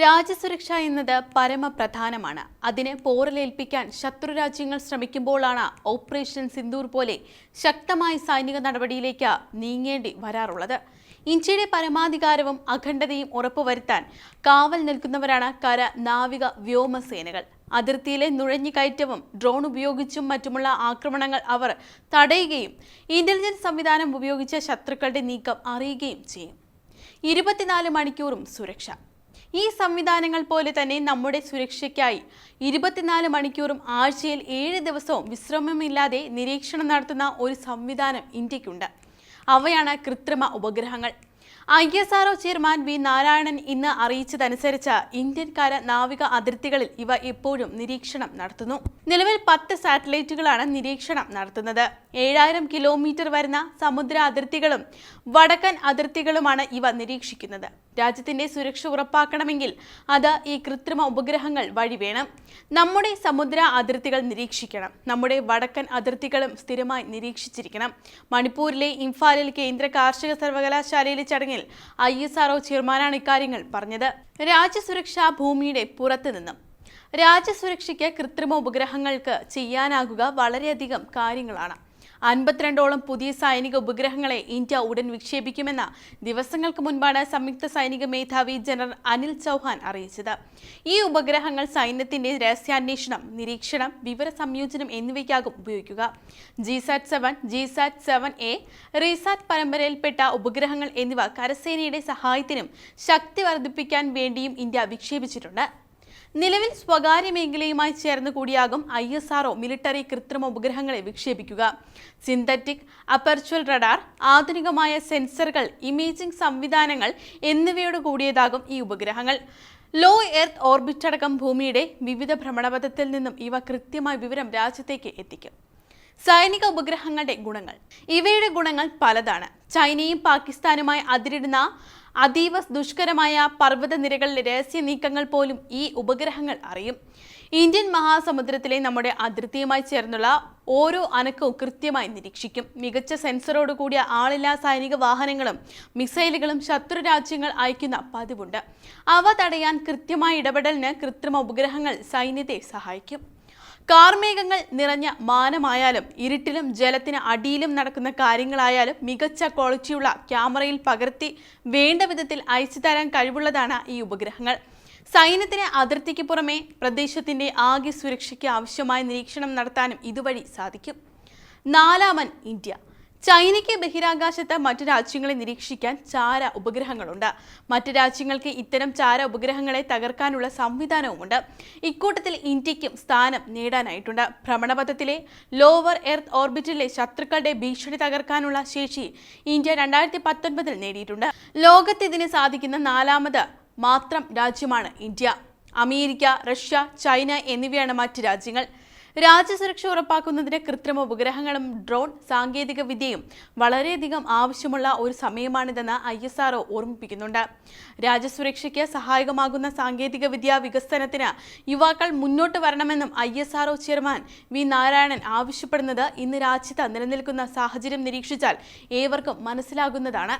രാജ്യസുരക്ഷ എന്നത് പരമപ്രധാനമാണ്. അതിനെ പോറലേൽപ്പിക്കാൻ ശത്രുരാജ്യങ്ങൾ ശ്രമിക്കുമ്പോഴാണ് ഓപ്പറേഷൻ സിന്ദൂർ പോലെ ശക്തമായ സൈനിക നടപടിയിലേക്ക് നീങ്ങേണ്ടി വരാറുള്ളത്. ഇന്ത്യയുടെ പരമാധികാരവും അഖണ്ഡതയും ഉറപ്പുവരുത്താൻ കാവൽ നിൽക്കുന്നവരാണ് കര നാവിക വ്യോമസേനകൾ. അതിർത്തിയിലെ നുഴഞ്ഞുകയറ്റവും ഡ്രോൺ ഉപയോഗിച്ചും മറ്റുമുള്ള ആക്രമണങ്ങൾ അവർ തടയുകയും ഇന്റലിജൻസ് സംവിധാനം ഉപയോഗിച്ച ശത്രുക്കളുടെ നീക്കം അറിയുകയും ചെയ്യും. ഇരുപത്തിനാല് മണിക്കൂറും സുരക്ഷ. ഈ സംവിധാനങ്ങൾ പോലെ തന്നെ നമ്മുടെ സുരക്ഷയ്ക്കായി ഇരുപത്തിനാല് മണിക്കൂറും ആഴ്ചയിൽ ഏഴ് ദിവസവും വിശ്രമമില്ലാതെ നിരീക്ഷണം നടത്തുന്ന ഒരു സംവിധാനം ഇന്ത്യക്കുണ്ട്. അവയാണ് കൃത്രിമ ഉപഗ്രഹങ്ങൾ. I S R O chairman V Narayanan ഇന്ന് അറിയിച്ചതനുസരിച്ച് ഇന്ത്യൻ കര നാവിക അതിർത്തികളിൽ ഇവ എപ്പോഴും നിരീക്ഷണം നടത്തുന്നു. നിലവിൽ പത്ത് സാറ്റലൈറ്റുകളാണ് നിരീക്ഷണം നടത്തുന്നത്. ഏഴായിരം കിലോമീറ്റർ വരുന്ന സമുദ്ര അതിർത്തികളും വടക്കൻ അതിർത്തികളുമാണ് ഇവ നിരീക്ഷിക്കുന്നത്. രാജ്യത്തിന്റെ സുരക്ഷ ഉറപ്പാക്കണമെങ്കിൽ അത് ഈ കൃത്രിമ ഉപഗ്രഹങ്ങൾ വഴി വേണം. നമ്മുടെ സമുദ്ര അതിർത്തികൾ നിരീക്ഷിക്കണം. നമ്മുടെ വടക്കൻ അതിർത്തികളും സ്ഥിരമായി നിരീക്ഷിച്ചിരിക്കണം. മണിപ്പൂരിലെ ഇംഫാലിൽ കേന്ദ്ര കാർഷിക സർവകലാശാലയിലെ ചടങ്ങിൽ ഐ എസ് ആർഒ ചെയർമാനാണ് ഇക്കാര്യങ്ങൾ പറഞ്ഞത്. രാജ്യസുരക്ഷ ഭൂമിയുടെ പുറത്തു നിന്നും രാജ്യസുരക്ഷയ്ക്ക് കൃത്രിമ ഉപഗ്രഹങ്ങൾക്ക് ചെയ്യാനാകുക വളരെയധികം കാര്യങ്ങളാണ്. അൻപത്തിരണ്ടോളം പുതിയ സൈനിക ഉപഗ്രഹങ്ങളെ ഇന്ത്യ ഉടൻ വിക്ഷേപിക്കുമെന്ന് ദിവസങ്ങൾക്ക് മുൻപാണ് സംയുക്ത സൈനിക മേധാവി ജനറൽ അനിൽ ചൗഹാൻ അറിയിച്ചത്. ഈ ഉപഗ്രഹങ്ങൾ സൈന്യത്തിന്റെ രഹസ്യാന്വേഷണം നിരീക്ഷണം വിവര സംയോജനം എന്നിവയ്ക്കാകും ഉപയോഗിക്കുക. GSAT seven GSAT seven A RISAT പരമ്പരയിൽപ്പെട്ട ഉപഗ്രഹങ്ങൾ എന്നിവ കരസേനയുടെ സഹായത്തിനും ശക്തി വർദ്ധിപ്പിക്കാൻ വേണ്ടിയും ഇന്ത്യ വിക്ഷേപിച്ചിട്ടുണ്ട്. നിലവിൽ സ്വകാര്യ മേഖലയുമായി ചേർന്ന് കൂടിയാകും I S R O military കൃത്രിമ ഉപഗ്രഹങ്ങളെ വിക്ഷേപിക്കുക. സിന്തറ്റിക് അപ്പർച്വൽ റഡാർ ആധുനികമായ സെൻസറുകൾ ഇമേജിംഗ് സംവിധാനങ്ങൾ എന്നിവയോട് കൂടിയതാകും ഈ ഉപഗ്രഹങ്ങൾ. ലോ എർത്ത് ഓർബിറ്റ് അടക്കം ഭൂമിയുടെ വിവിധ ഭ്രമണപഥത്തിൽ നിന്നും ഇവ കൃത്യമായ വിവരം രാജ്യത്തേക്ക് എത്തിക്കും. സൈനിക ഉപഗ്രഹങ്ങളുടെ ഗുണങ്ങൾ. ഇവയുടെ ഗുണങ്ങൾ പലതാണ്. ചൈനയും പാകിസ്ഥാനുമായി അതിരിടുന്ന അതീവ ദുഷ്കരമായ പർവത നിരകളിലെ രഹസ്യ നീക്കങ്ങൾ പോലും ഈ ഉപഗ്രഹങ്ങൾ അറിയും. ഇന്ത്യൻ മഹാസമുദ്രത്തിലെ നമ്മുടെ അതിർത്തിയുമായി ചേർന്നുള്ള ഓരോ അനക്കവും കൃത്യമായി നിരീക്ഷിക്കും. മികച്ച സെൻസറോട് കൂടിയ ആളില്ലാ സൈനിക വാഹനങ്ങളും മിസൈലുകളും ശത്രു രാജ്യങ്ങൾ അയക്കുന്ന പതിവുണ്ട്. അവ തടയാൻ കൃത്യമായ ഇടപെടലിന് കൃത്രിമ ഉപഗ്രഹങ്ങൾ സൈന്യത്തെ സഹായിക്കും. കാർമേഘങ്ങൾ നിറഞ്ഞ മാനമായാലും ഇരുട്ടിലും ജലത്തിന് അടിയിലും നടക്കുന്ന കാര്യങ്ങളായാലും മികച്ച ക്വാളിറ്റിയുള്ള ക്യാമറയിൽ പകർത്തി വേണ്ട വിധത്തിൽ അയച്ചു തരാൻ കഴിവുള്ളതാണ് ഈ ഉപഗ്രഹങ്ങൾ. സൈന്യത്തിന് അതിർത്തിക്ക് പുറമെ പ്രദേശത്തിന്റെ ആകെ സുരക്ഷയ്ക്ക് ആവശ്യമായ നിരീക്ഷണം നടത്താനും ഇതുവഴി സാധിക്കും. നാലാമൻ ഇന്ത്യ. ചൈനയ്ക്ക് ബഹിരാകാശത്ത് മറ്റു രാജ്യങ്ങളെ നിരീക്ഷിക്കാൻ ചാര ഉപഗ്രഹങ്ങളുണ്ട്. മറ്റു രാജ്യങ്ങൾക്ക് ഇത്തരം ചാര ഉപഗ്രഹങ്ങളെ തകർക്കാനുള്ള സംവിധാനവുമുണ്ട്. ഇക്കൂട്ടത്തിൽ ഇന്ത്യക്കും സ്ഥാനം നേടാനായിട്ടുണ്ട്. ഭ്രമണപഥത്തിലെ ലോവർ എർത്ത് ഓർബിറ്റിലെ ശത്രുക്കളുടെ ഭീഷണി തകർക്കാനുള്ള ശേഷി ഇന്ത്യ രണ്ടായിരത്തി പത്തൊൻപതിൽ നേടിയിട്ടുണ്ട്. ലോകത്ത് ഇതിന് സാധിക്കുന്ന നാലാമത് മാത്രം രാജ്യമാണ് ഇന്ത്യ. അമേരിക്ക റഷ്യ ചൈന എന്നിവയാണ് മറ്റ് രാജ്യങ്ങൾ. രാജ്യസുരക്ഷ ഉറപ്പാക്കുന്നതിന് കൃത്രിമ ഉപഗ്രഹങ്ങളും ഡ്രോൺ സാങ്കേതിക വിദ്യയും വളരെയധികം ആവശ്യമുള്ള ഒരു സമയമാണിതെന്ന് ഐ എസ് ആർഒ ഓർമ്മിപ്പിക്കുന്നുണ്ട്. രാജ്യസുരക്ഷയ്ക്ക് സഹായകമാകുന്ന സാങ്കേതിക വിദ്യ വികസനത്തിന് യുവാക്കൾ മുന്നോട്ട് വരണമെന്നും I S R O chairman V Narayanan ആവശ്യപ്പെടുന്നത് ഇന്ന് രാജ്യത്ത് നിലനിൽക്കുന്ന സാഹചര്യം നിരീക്ഷിച്ചാൽ ഏവർക്കും മനസ്സിലാകുന്നതാണ്.